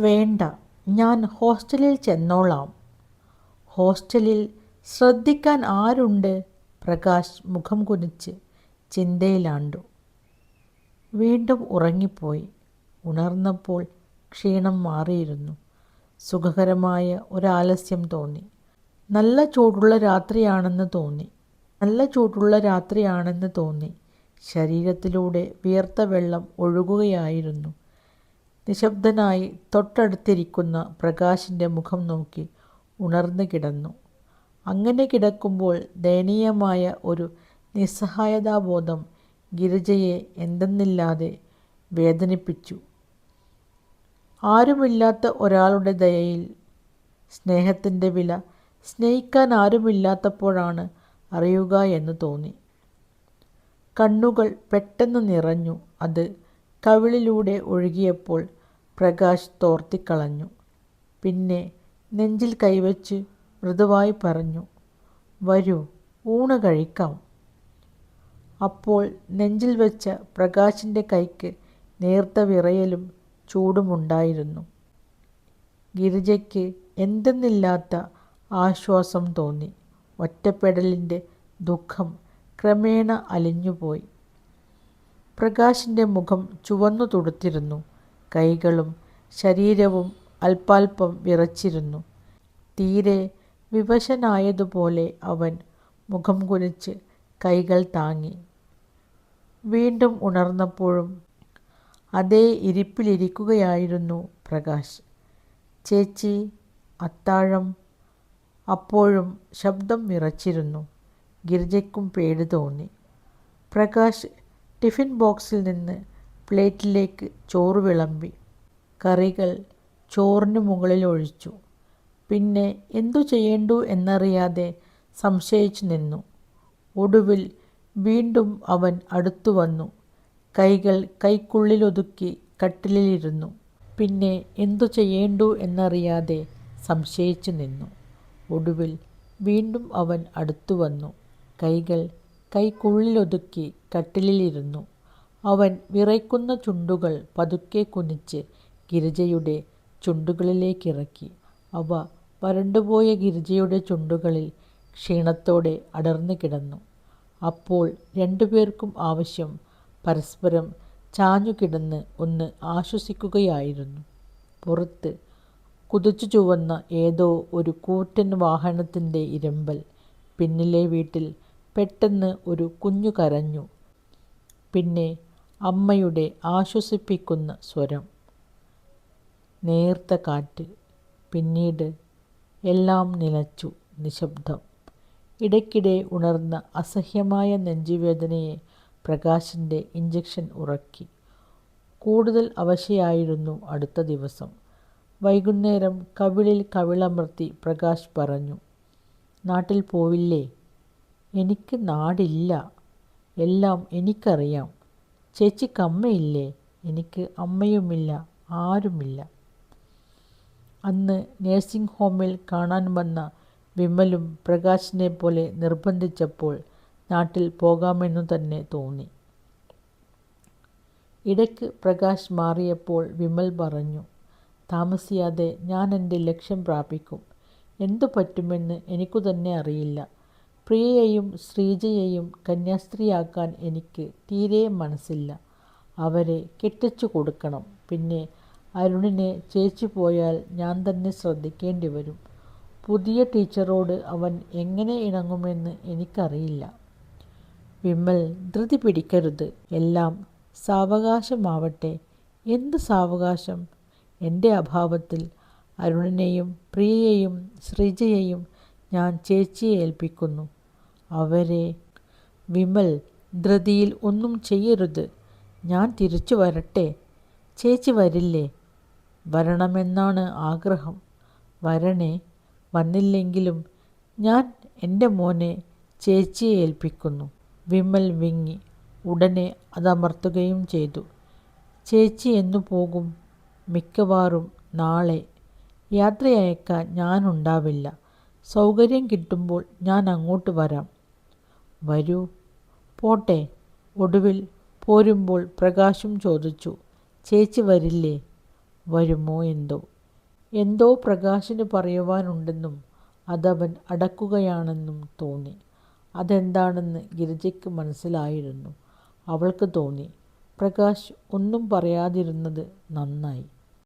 വേണ്ട ഞാൻ ഹോസ്റ്റലിൽ ചെന്നോളാം. ഹോസ്റ്റലിൽ ശ്രദ്ധിക്കാൻ ആരുണ്ട്? പ്രകാശ് മുഖം കുനിച്ച് ചിന്തയിലാണ്ടു. വീണ്ടും ഉറങ്ങിപ്പോയി. ഉണർന്നപ്പോൾ ക്ഷീണം മാറിയിരുന്നു. സുഖകരമായ ഒരാലസ്യം തോന്നി. നല്ല ചൂടുള്ള രാത്രിയാണെന്ന് തോന്നി. നല്ല ചൂടുള്ള രാത്രിയാണെന്ന് തോന്നി. ശരീരത്തിലൂടെ വിയർത്ത വെള്ളം ഒഴുകുകയായിരുന്നു. നിശബ്ദനായി തൊട്ടടുത്തിരിക്കുന്ന പ്രകാശിന്റെ മുഖം നോക്കി ഉണർന്നു കിടന്നു. അങ്ങനെ കിടക്കുമ്പോൾ ദയനീയമായ ഒരു നിസ്സഹായതാബോധം ഗിരിജയെ എന്തെന്നില്ലാതെ വേദനിപ്പിച്ചു. ആരുമില്ലാത്ത ഒരാളുടെ ദയയിൽ സ്നേഹത്തിന്റെ വില സ്നേഹിക്കാൻ ആരുമില്ലാത്തപ്പോഴാണ് അറിയുക എന്ന് തോന്നി. കണ്ണുകൾ പെട്ടെന്ന് നിറഞ്ഞു. അത് കവിളിലൂടെ ഒഴുകിയപ്പോൾ പ്രകാശ് തോർത്തിക്കളഞ്ഞു. പിന്നെ നെഞ്ചിൽ കൈവച്ച് മൃദുവായി പറഞ്ഞു വരൂ ഊണ് കഴിക്കാം. അപ്പോൾ നെഞ്ചിൽ വെച്ച പ്രകാശിന്റെ കൈക്ക് നേർത്ത വിറയലും ചൂടുമുണ്ടായിരുന്നു ഗിരിജയ്ക്ക് എന്തെന്നില്ലാത്ത ആശ്വാസം തോന്നി. ഒറ്റപ്പെടലിന്റെ ദുഃഖം ക്രമേണ അലിഞ്ഞുപോയി. പ്രകാശിന്റെ മുഖം ചുവന്നു തുടുത്തിരുന്നു. കൈകളും ശരീരവും അല്പാൽപ്പം വിറച്ചിരുന്നു. തീരെ വിവശനായതുപോലെ അവൻ മുഖം കുനിച്ച് കൈകൾ താങ്ങി. വീണ്ടും ഉണർന്നപ്പോഴും അതേ ഇരിപ്പിലിരിക്കുകയായിരുന്നു പ്രകാശ്. ചേച്ചി അത്താഴം. അപ്പോഴും ശബ്ദം വിറച്ചിരുന്നു. ഗിർജയ്ക്കും പേടി തോന്നി. പ്രകാശ് ടിഫിൻ ബോക്സിൽ നിന്ന് പ്ലേറ്റിലേക്ക് ചോറ് വിളമ്പി. കറികൾ ചോറിന് മുകളിൽ ഒഴിച്ചു. പിന്നെ എന്തു ചെയ്യേണ്ടു എന്നറിയാതെ സംശയിച്ചു നിന്നു. ഒടുവിൽ വീണ്ടും അവൻ അടുത്തു വന്നു. കൈകൾ കൈക്കുള്ളിലൊതുക്കി കട്ടിലിരുന്നു പിന്നെ എന്തു ചെയ്യേണ്ടു എന്നറിയാതെ സംശയിച്ചു നിന്നു. ഒടുവിൽ വീണ്ടും അവൻ അടുത്തു വന്നു. കൈകൾ കൈക്കുള്ളിലൊതുക്കി കട്ടിലിലിരുന്നു അവൻ വിറയ്ക്കുന്ന ചുണ്ടുകൾ പതുക്കെ കുനിച്ച് ഗിരിജയുടെ ചുണ്ടുകളിലേക്കിറക്കി. അവ വരണ്ടുപോയ ഗിരിജയുടെ ചുണ്ടുകളിൽ ക്ഷീണത്തോടെ അടർന്നു കിടന്നു. അപ്പോൾ രണ്ടുപേർക്കും ആവശ്യം പരസ്പരം ചാഞ്ഞുകിടന്ന് ഒന്ന് ആശ്വസിക്കുകയായിരുന്നു. പുറത്ത് കുതിച്ചു ചുവന്ന ഏതോ ഒരു കൂറ്റൻ വാഹനത്തിന്റെ ഇരമ്പൽ പിന്നിലെ വീട്ടിൽ പെട്ടെന്ന് ഒരു കുഞ്ഞു കരഞ്ഞു. പിന്നെ അമ്മയുടെ ആശ്വസിപ്പിക്കുന്ന സ്വരം. നേർത്ത കാറ്റ്. പിന്നീട് എല്ലാം നിലച്ചു നിശബ്ദം. ഇടയ്ക്കിടെ ഉണർന്ന അസഹ്യമായ നെഞ്ചുവേദനയെ പ്രകാശിന്റെ ഇഞ്ചക്ഷൻ ഉറക്കി. കൂടുതൽ അവശയായിരുന്നു അടുത്ത ദിവസം. വൈകുന്നേരം കവിളിൽ കവിളമർത്തി പ്രകാശ് പറഞ്ഞു നാട്ടിൽ പോവില്ലേ? എനിക്ക് നാടില്ല. എല്ലാം എനിക്കറിയാം. ചേച്ചിക്ക് അമ്മയില്ലേ എനിക്ക് അമ്മയുമില്ല ആരുമില്ല. അന്ന് നേഴ്സിംഗ് ഹോമിൽ കാണാൻ വന്ന വിമലും പ്രകാശിനെ പോലെ നിർബന്ധിച്ചപ്പോൾ നാട്ടിൽ പോകാമെന്നു തന്നെ തോന്നി. ഇടയ്ക്ക് പ്രകാശ് മാറിയപ്പോൾ വിമൽ പറഞ്ഞു താമസിയാതെ ഞാൻ എന്റെ ലക്ഷ്യം പ്രാപിക്കും. എന്തു പറ്റുമെന്ന് എനിക്കു തന്നെ അറിയില്ല. പ്രിയയെയും ശ്രീജയെയും കന്യാസ്ത്രീയാക്കാൻ എനിക്ക് തീരെ മനസ്സില്ല. അവരെ കെട്ടിച്ചു കൊടുക്കണം. പിന്നെ അരുണിനെ ചേച്ചി പോയാൽ ഞാൻ തന്നെ ശ്രദ്ധിക്കേണ്ടി വരും. പുതിയ ടീച്ചറോട് അവൻ എങ്ങനെ ഇണങ്ങുമെന്ന് എനിക്കറിയില്ല. വിമ്മൽ ധൃതി പിടിക്കരുത്. എല്ലാം സാവകാശമാവട്ടെ. എന്ത് സാവകാശം? എന്റെ അഭാവത്തിൽ അരുണിനെയും പ്രിയയെയും ശ്രീജയെയും ഞാൻ ചേച്ചിയെ ഏൽപ്പിക്കുന്നു. അവരെ. വിമൽ ധൃതിയിൽ ഒന്നും ചെയ്യരുത്. ഞാൻ തിരിച്ചു വരട്ടെ. ചേച്ചി വരില്ലേ? വരണമെന്നാണ് ആഗ്രഹം. വരണേ. വന്നില്ലെങ്കിലും ഞാൻ എന്റെ മോനെ ചേച്ചിയെ ഏൽപ്പിക്കുന്നു. വിമൽ വിങ്ങി ഉടനെ അതമർത്തുകയും ചെയ്തു. ചേച്ചി എന്നു പോകും മിക്കവാറും നാളെ. യാത്രയയക്കാൻ ഞാനുണ്ടാവില്ല. സൗകര്യം കിട്ടുമ്പോൾ ഞാൻ അങ്ങോട്ട് വരാം. വരൂ. പോട്ടെ. ഒടുവിൽ പോരുമ്പോൾ പ്രകാശം ചോദിച്ചു ചേച്ചി വരില്ലേ? വരുമോ എന്തോ? എന്തോ പ്രകാശിന് പറയുവാനുണ്ടെന്നും അതവൻ അടക്കുകയാണെന്നും തോന്നി. അതെന്താണെന്ന് ഗിരിജയ്ക്ക് മനസ്സിലായിരുന്നു. അവൾക്ക് തോന്നി പ്രകാശ് ഒന്നും പറയാതിരുന്നത് നന്നായി.